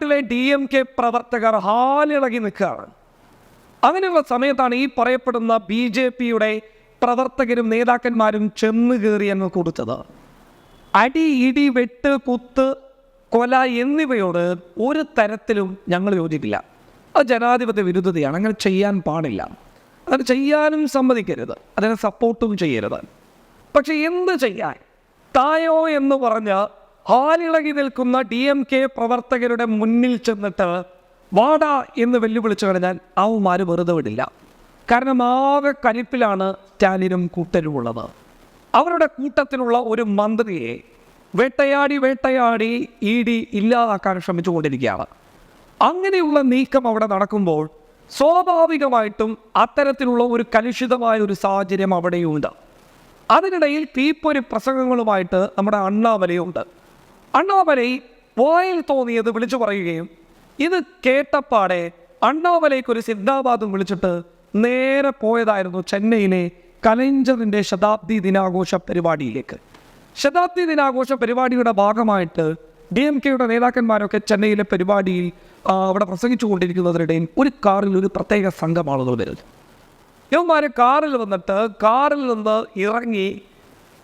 തമിഴ്നാട്ടിലെ D M K പ്രവർത്തകർ ഹാലിളകി നിൽക്കുകയാണ്. അങ്ങനെയുള്ള സമയത്താണ് ഈ പറയപ്പെടുന്ന ബി ജെ പിയുടെ പ്രവർത്തകരും നേതാക്കന്മാരും ചെന്ന് കയറി അങ്ങ് കൊടുത്തത് അടി ഇടി വെട്ട് കുത്ത് കൊല എന്നിവയോട് ഒരു തരത്തിലും ഞങ്ങൾ യോജിപ്പില്ല അത് ജനാധിപത്യ വിരുദ്ധതയാണ് അങ്ങനെ ചെയ്യാൻ പാടില്ല. അങ്ങനെ ചെയ്യാനും സമ്മതിക്കരുത് അതിനെ സപ്പോർട്ടും ചെയ്യരുത്. പക്ഷെ എന്ത് ചെയ്യാൻ? തായോ എന്ന് പറഞ്ഞ് ഹാലിളകി നിൽക്കുന്ന ഡി എം കെ പ്രവർത്തകരുടെ മുന്നിൽ ചെന്നിട്ട് വാട എന്ന് വെല്ലുവിളിച്ചു കഴിഞ്ഞാൽ അവന്മാർ വെറുതെ വിടില്ല. കാരണം ആകെ കലിപ്പിലാണ് സ്റ്റാലിനും കൂട്ടരും ഉള്ളത്. അവരുടെ കൂട്ടത്തിലുള്ള ഒരു മന്ത്രിയെ വേട്ടയാടി വേട്ടയാടി ഇ ഡി ഇല്ലാതാക്കാൻ ശ്രമിച്ചുകൊണ്ടിരിക്കുകയാണ്. അങ്ങനെയുള്ള നീക്കം അവിടെ നടക്കുമ്പോൾ സ്വാഭാവികമായിട്ടും അത്തരത്തിലുള്ള ഒരു കലുഷിതമായ ഒരു സാഹചര്യം അവിടെയുണ്ട്. അതിനിടയിൽ തീപ്പൊരി പ്രസംഗങ്ങളുമായിട്ട് നമ്മുടെ അണ്ണാമലയുണ്ട്. അണ്ണാമലൈ വായിൽ തോന്നിയത് വിളിച്ചു പറയുകയും ഇത് കേട്ടപ്പാടെ അണ്ണാമലൈക്കൊരു സിദ്ധാബാദും വിളിച്ചിട്ട് നേരെ പോയതായിരുന്നു ചെന്നൈയിലെ കലഞ്ചറിന്റെ ശതാബ്ദി ദിനാഘോഷ പരിപാടിയിലേക്ക്. ശതാബ്ദി ദിനാഘോഷ പരിപാടിയുടെ ഭാഗമായിട്ട് ഡി എം കെയുടെ നേതാക്കന്മാരൊക്കെ ചെന്നൈയിലെ പരിപാടിയിൽ അവിടെ പ്രസംഗിച്ചു കൊണ്ടിരിക്കുന്നതിനിടയിൽ ഒരു കാറിൽ ഒരു പ്രത്യേക സംഘമാളുകൾ വരുന്നത് ഇവന്മാര് കാറിൽ വന്നിട്ട് കാറിൽ നിന്ന് ഇറങ്ങി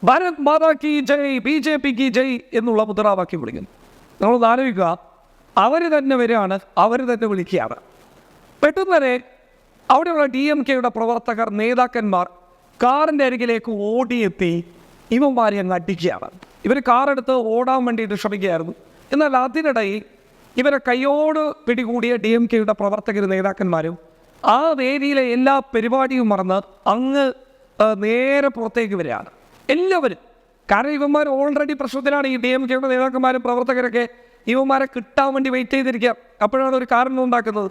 ഭാരത് മാതാ കി ജയ് ബി ജെ പി കി ജയ് എന്നുള്ള മുദ്രാവാക്യം വിളിക്കുന്നു. നമ്മളൊന്ന് ആലോചിക്കുക. അവർ തന്നെ വരികയാണ് അവർ തന്നെ വിളിക്കുകയാണ്. പെട്ടെന്ന് തന്നെ അവിടെയുള്ള ഡി എം കെയുടെ പ്രവർത്തകർ നേതാക്കന്മാർ കാറിന്റെ അരികിലേക്ക് ഓടിയെത്തി ഇവന്മാരെ അങ്ങ് അടിക്കുകയാണ്. ഇവർ കാറെടുത്ത് ഓടാൻ വേണ്ടിയിട്ട് ശ്രമിക്കുകയായിരുന്നു. എന്നാൽ അതിനിടയിൽ ഇവരെ കൈയോട് പിടികൂടിയ ഡി എം കെയുടെ പ്രവർത്തകർ നേതാക്കന്മാരും ആ വേദിയിലെ എല്ലാ പരിപാടിയും മറന്ന് അങ്ങ് നേരെ പുറത്തേക്ക് വരികയാണ്. എല്ലാവരും. കാരണം ഇവന്മാർ ഓൾറെഡി പ്രശ്നത്തിലാണ്. ഈ ഡി എം കെയുടെ നേതാക്കന്മാരും പ്രവർത്തകരൊക്കെ ഇവന്മാരെ കിട്ടാൻ വേണ്ടി വെയിറ്റ് ചെയ്തിരിക്കുക അപ്പോഴാണ് ഒരു കാരണം ഉണ്ടാക്കുന്നത്.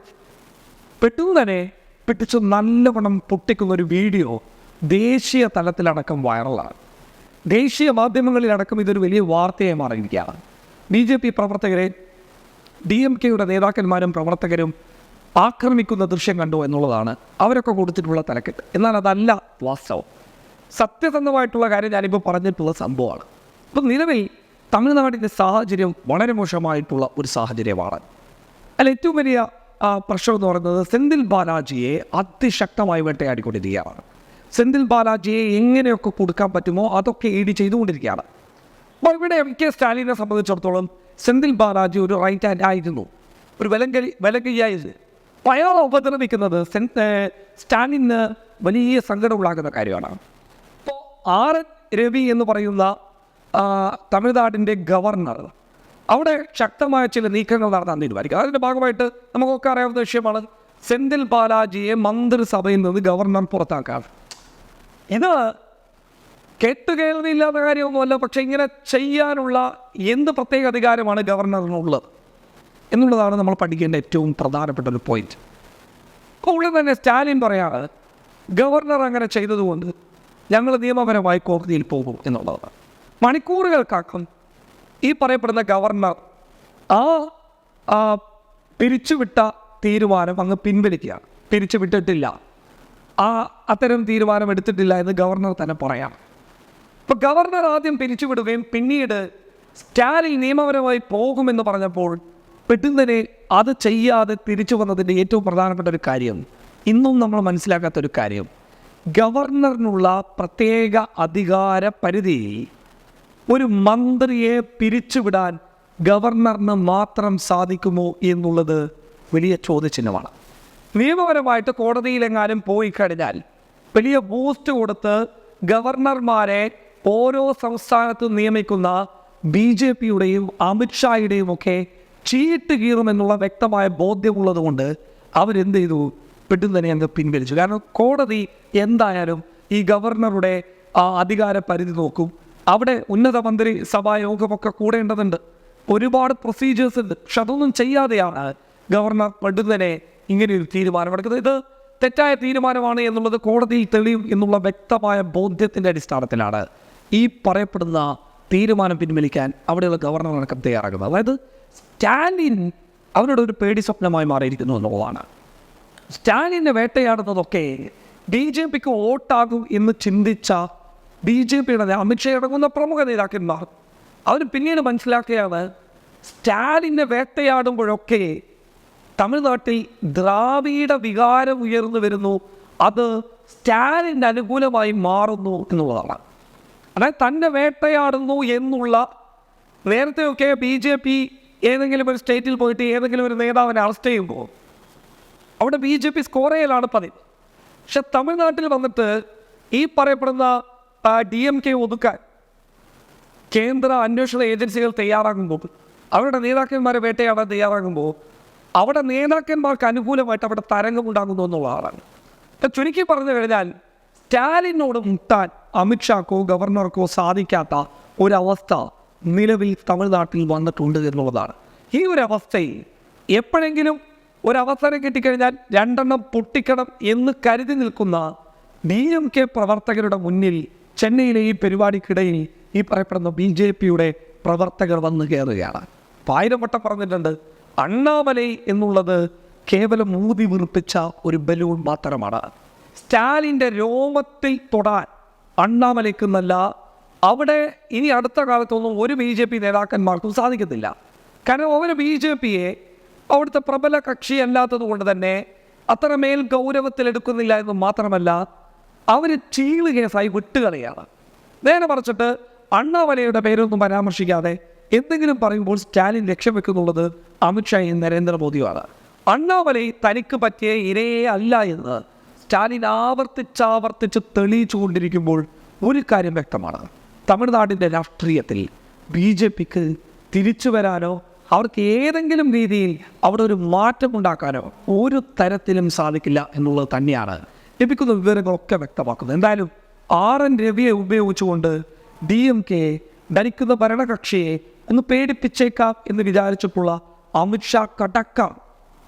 പെട്ടെന്ന് തന്നെ പെട്ടിച്ച് നല്ലവണ്ണം പൊട്ടിക്കുന്ന ഒരു വീഡിയോ ദേശീയ തലത്തിലടക്കം വൈറലാണ് ദേശീയ മാധ്യമങ്ങളിലടക്കം ഇതൊരു വലിയ വാർത്തയായി മാറിയിരിക്കുകയാണ്. ബി ജെ പി പ്രവർത്തകരെ ഡി എം കെയുടെ നേതാക്കന്മാരും പ്രവർത്തകരും ആക്രമിക്കുന്ന ദൃശ്യം കണ്ടു എന്നുള്ളതാണ്. അവരൊക്കെ കൊടുത്തിട്ടുള്ള തലക്കെട്ട് എന്നാൽ അതല്ല വാസ്തവം. സത്യസന്ധമായിട്ടുള്ള കാര്യം ഞാനിപ്പോൾ പറഞ്ഞിട്ടുള്ള സംഭവമാണ്. അപ്പം നിലവിൽ തമിഴ്നാടിന്റെ സാഹചര്യം വളരെ മോശമായിട്ടുള്ള ഒരു സാഹചര്യമാണ്. അല്ല ഏറ്റവും വലിയ പ്രശ്നം എന്ന് പറയുന്നത് സെന്തിൽ ബാലാജിയെ അതിശക്തമായി വേട്ടയാടിക്കൊണ്ടിരിക്കുകയാണ്. സെന്തിൽ ബാലാജിയെ എങ്ങനെയൊക്കെ കൊടുക്കാൻ പറ്റുമോ അതൊക്കെ ഈടി ചെയ്തുകൊണ്ടിരിക്കുകയാണ്. അപ്പോൾ ഇവിടെ എം കെ സ്റ്റാലിനെ സംബന്ധിച്ചിടത്തോളം സെന്തിൽ ബാലാജി ഒരു റൈറ്റ് ഹാൻഡ് ആയിരുന്നു. ഒരു വിലങ്കരി വിലങ്കയ്യായിരുന്നു. അയാൾ ഉപദ്രവിക്കുന്നത് സെൻ സ്റ്റാലിന് വലിയ സങ്കടമുണ്ടാക്കുന്ന കാര്യമാണ്. ആർ രവി എന്ന് പറയുന്ന തമിഴ്നാടിന്റെ ഗവർണർ. അവിടെ ശക്തമായ ചില നീക്കങ്ങൾ നടത്താൻ തീരുമാനിക്കും. അതിന്റെ ഭാഗമായിട്ട് നമുക്കൊക്കെ അറിയാവുന്ന വിഷയമാണ് സെന്തിൽ ബാലാജിയെ മന്ത്രിസഭയിൽ നിന്ന് ഗവർണർ പുറത്താക്കാൻ ഇത് കേട്ടുകേൾവിയില്ലാത്ത കാര്യമൊന്നുമല്ല പക്ഷെ ഇങ്ങനെ ചെയ്യാനുള്ള എന്ത് പ്രത്യേക അധികാരമാണ് ഗവർണറിനുള്ളത് എന്നുള്ളതാണ് നമ്മൾ പഠിക്കേണ്ട ഏറ്റവും പ്രധാനപ്പെട്ട ഒരു പോയിന്റ് അപ്പോൾ ഉള്ളിൽ തന്നെ സ്റ്റാലിൻ പറയാറ് ഗവർണർ അങ്ങനെ ചെയ്തതുകൊണ്ട് ഞങ്ങൾ നിയമപരമായി കോടതിയിൽ പോകും എന്നുള്ളതാണ്. മണിക്കൂറുകൾക്കകം ഈ പറയപ്പെടുന്ന ഗവർണർ ആ പിരിച്ചുവിട്ട തീരുമാനം അങ്ങ് പിൻവലിക്കുകയാണ്. പിരിച്ചുവിട്ടിട്ടില്ല. ആ അത്തരം തീരുമാനം എടുത്തിട്ടില്ല എന്ന് ഗവർണർ തന്നെ പറയാം ഇപ്പോൾ ഗവർണർ ആദ്യം പിരിച്ചുവിടുകയും പിന്നീട് സ്റ്റാലിൻ നിയമപരമായി പോകുമെന്ന് പറഞ്ഞപ്പോൾ പെട്ടെന്ന് തന്നെ അത് ചെയ്യാതെ തിരിച്ചു വന്നതിന്റെ ഏറ്റവും പ്രധാനപ്പെട്ട ഒരു കാര്യം ഇന്നും നമ്മൾ മനസ്സിലാക്കാത്തൊരു കാര്യം ഗവർണറിനുള്ള പ്രത്യേക അധികാര പരിധിയിൽ ഒരു മന്ത്രിയെ പിരിച്ചുവിടാൻ ഗവർണറിന് മാത്രം സാധിക്കുമോ എന്നുള്ളത് വലിയ ചോദ്യചിഹ്നമാണ്. നിയമപരമായിട്ട് കോടതിയിലെങ്ങാനും പോയി കഴിഞ്ഞാൽ വലിയ ബൂസ്റ്റ് കൊടുത്ത് ഗവർണർമാരെ ഓരോ സംസ്ഥാനത്തും നിയമിക്കുന്ന ബി ജെ പിയുടെയും അമിത്ഷായുടെയും ഒക്കെ ചീട്ട് കീറുമെന്നുള്ള വ്യക്തമായ ബോധ്യമുള്ളതുകൊണ്ട് അവരെന്ത് ചെയ്തു? പെട്ടെന്ന് തന്നെ അങ്ങ് പിൻവലിച്ചു. കാരണം കോടതി എന്തായാലും ഈ ഗവർണറുടെ അധികാര പരിധി നോക്കും. അവിടെ ഉന്നത മന്ത്രി സഭായോഗമൊക്കെ കൂടേണ്ടതുണ്ട്. ഒരുപാട് പ്രൊസീജിയേഴ്സ് ഉണ്ട്. പക്ഷെ അതൊന്നും ചെയ്യാതെയാണ് ഗവർണർ പെട്ടെന്ന് ഇങ്ങനെ ഒരു തീരുമാനമെടുക്കുന്നത് ഇത് തെറ്റായ തീരുമാനമാണ് എന്നുള്ളത് കോടതിയിൽ തെളിയും എന്നുള്ള വ്യക്തമായ ബോധ്യത്തിന്റെ അടിസ്ഥാനത്തിലാണ് ഈ പറയപ്പെടുന്ന തീരുമാനം പിൻവലിക്കാൻ അവിടെയുള്ള ഗവർണർ അടക്കം തയ്യാറാകുന്നത്. അതായത് സ്റ്റാലിൻ അവരുടെ ഒരു പേടി സ്വപ്നമായി മാറിയിരിക്കുന്നു എന്നുള്ളതാണ്. സ്റ്റാലിനെ വേട്ടയാടുന്നതൊക്കെ ബി ജെ പിക്ക് വോട്ടാകും എന്ന് ചിന്തിച്ച ബി ജെ പിയുടെ അമിത്ഷാ അടങ്ങുന്ന പ്രമുഖ നേതാക്കന്മാർ. അവർ പിന്നീട് മനസ്സിലാക്കിയാണ് സ്റ്റാലിനെ വേട്ടയാടുമ്പോഴൊക്കെ തമിഴ്നാട്ടിൽ ദ്രാവിഡ വികാരം ഉയർന്നു വരുന്നു. അത് സ്റ്റാലിന്റെ അനുകൂലമായി മാറുന്നു എന്നുള്ളതാണ്. അതായത് തന്നെ വേട്ടയാടുന്നു എന്നുള്ള നേരത്തെയൊക്കെ ബി ജെ പി ഏതെങ്കിലും ഒരു സ്റ്റേറ്റിൽ പോയിട്ട് ഏതെങ്കിലും ഒരു നേതാവിനെ അറസ്റ്റ് ചെയ്യുമ്പോൾ അവിടെ ബി ജെ പി സ്കോർ ചെയ്യലാണ് പതിവ്. പക്ഷെ തമിഴ്നാട്ടിൽ വന്നിട്ട് ഈ പറയപ്പെടുന്ന ഡി എം കെ ഒതുക്കാൻ കേന്ദ്ര അന്വേഷണ ഏജൻസികൾ തയ്യാറാകുമ്പോൾ അവരുടെ നേതാക്കന്മാരെ വേട്ടയാടാൻ തയ്യാറാകുമ്പോൾ അവിടെ നേതാക്കന്മാർക്ക് അനുകൂലമായിട്ട് അവിടെ തരംഗമുണ്ടാകുന്നു എന്നുള്ളതാണ് ചുരുക്കി പറഞ്ഞു കഴിഞ്ഞാൽ സ്റ്റാലിനോട് മുട്ടാൻ അമിത്ഷാക്കോ ഗവർണർക്കോ സാധിക്കാത്ത ഒരവസ്ഥ നിലവിൽ തമിഴ്നാട്ടിൽ വന്നിട്ടുണ്ട് എന്നുള്ളതാണ്. ഈ ഒരു അവസ്ഥയിൽ എപ്പോഴെങ്കിലും ഒരവസരം കിട്ടിക്കഴിഞ്ഞാൽ രണ്ടെണ്ണം പൊട്ടിക്കണം എന്ന് കരുതി നിൽക്കുന്ന ഡി എം കെ പ്രവർത്തകരുടെ മുന്നിൽ ചെന്നൈയിലെ ഈ പരിപാടിക്കിടയിൽ ഈ പറയപ്പെടുന്ന ബി ജെ പിയുടെ പ്രവർത്തകർ വന്ന് കയറുകയാണ്. ആയിരം വട്ടം പറഞ്ഞിട്ടുണ്ട്. അണ്ണാമലൈ എന്നുള്ളത് കേവലം ഊതി വീർപ്പിച്ച ഒരു ബലൂൺ മാത്രമാണ്. സ്റ്റാലിന്റെ രോമത്തിൽ തൊടാൻ അണ്ണാമലയ്ക്കെന്നല്ല അവിടെ ഇനി അടുത്ത കാലത്തൊന്നും ഒരു ബി ജെ പി നേതാക്കന്മാർക്കും സാധിക്കത്തില്ല. കാരണം അവർ ബി ജെ പിയെ അവിടുത്തെ പ്രബല കക്ഷി അല്ലാത്തത് കൊണ്ട് തന്നെ അത്രമേൽ ഗൗരവത്തിലെടുക്കുന്നില്ല എന്ന് മാത്രമല്ല അവർ ചീൾ കേസായി വിട്ടുകളയാണ്. നേരെ മറിച്ചിട്ട് അണ്ണാമലയുടെ പേരൊന്നും പരാമർശിക്കാതെ എന്തെങ്കിലും പറയുമ്പോൾ സ്റ്റാലിൻ ലക്ഷ്യം വെക്കുന്നുള്ളത് അമിത്ഷായും നരേന്ദ്രമോദിയുമാണ്. അണ്ണാമലൈ തനിക്ക് പറ്റിയ ഇരയെ അല്ല എന്ന് സ്റ്റാലിൻ ആവർത്തിച്ചാവർത്തിച്ച് തെളിയിച്ചു കൊണ്ടിരിക്കുമ്പോൾ ഒരു കാര്യം വ്യക്തമാണ്. തമിഴ്നാടിന്റെ രാഷ്ട്രീയത്തിൽ ബി ജെ പിക്ക് തിരിച്ചു വരാനോ അവർക്ക് ഏതെങ്കിലും രീതിയിൽ അവിടെ ഒരു മാറ്റം ഉണ്ടാക്കാനോ ഒരു തരത്തിലും സാധിക്കില്ല എന്നുള്ളത് തന്നെയാണ് ലഭിക്കുന്ന വിവരങ്ങളൊക്കെ വ്യക്തമാക്കുന്നത്. എന്തായാലും ആർ എൻ രവിയെ ഉപയോഗിച്ചുകൊണ്ട് ഡി എം കെ ഭരിക്കുന്ന ഭരണകക്ഷിയെ ഒന്ന് പേടിപ്പിച്ചേക്കാം എന്ന് വിചാരിച്ചപ്പോൾ അമിത്ഷാ കടക്കം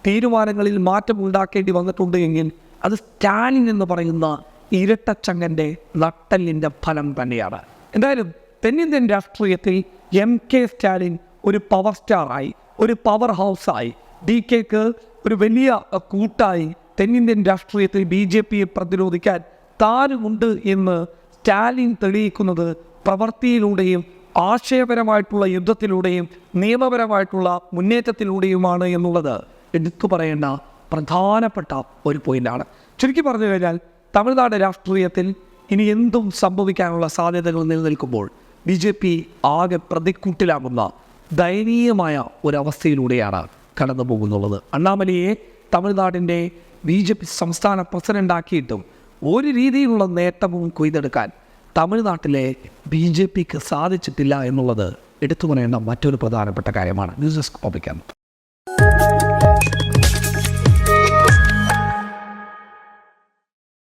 തീരുമാനങ്ങളിൽ മാറ്റം ഉണ്ടാക്കേണ്ടി വന്നിട്ടുണ്ട് എങ്കിൽ അത് സ്റ്റാലിൻ എന്ന് പറയുന്ന ഇരട്ടച്ചങ്ങന്റെ നട്ടലിന്റെ ഫലം തന്നെയാണ്. എന്തായാലും തെന്നിന്ത്യൻ രാഷ്ട്രീയത്തിൽ എം കെ സ്റ്റാലിൻ ഒരു പവർ സ്റ്റാറായി ഒരു പവർ ഹൗസായി ഡി കെക്ക് ഒരു വലിയ കൂട്ടായി തെന്നിന്ത്യൻ രാഷ്ട്രീയത്തിൽ ബി ജെ പിയെ പ്രതിരോധിക്കാൻ താനുമുണ്ട് എന്ന് സ്റ്റാലിൻ തെളിയിക്കുന്നത് പ്രവൃത്തിയിലൂടെയും ആശയപരമായിട്ടുള്ള യുദ്ധത്തിലൂടെയും നിയമപരമായിട്ടുള്ള മുന്നേറ്റത്തിലൂടെയുമാണ് എന്നുള്ളത് എടുത്തു പറയേണ്ട പ്രധാനപ്പെട്ട ഒരു പോയിന്റാണ് ചുരുക്കി പറഞ്ഞു കഴിഞ്ഞാൽ തമിഴ്നാട് രാഷ്ട്രീയത്തിൽ ഇനി എന്തും സംഭവിക്കാനുള്ള സാധ്യതകൾ നിലനിൽക്കുമ്പോൾ ബി ജെ പി ആകെ പ്രതിക്കൂട്ടിലാകുന്ന ദയനീയമായ ഒരവസ്ഥയിലൂടെയാണ് കടന്നു പോകുന്നുള്ളത് അണ്ണാമലയെ തമിഴ്നാടിന്റെ ബി ജെ പി സംസ്ഥാന പ്രസിഡന്റാക്കിയിട്ടും ഒരു രീതിയിലുള്ള നേട്ടവും കൊയ്തെടുക്കാൻ തമിഴ്നാട്ടിലെ ബി ജെ പിക്ക് സാധിച്ചിട്ടില്ല എന്നുള്ളത് എടുത്തു പറയേണ്ട മറ്റൊരു പ്രധാനപ്പെട്ട കാര്യമാണ്. News desk പബ്ലിക്കാണ്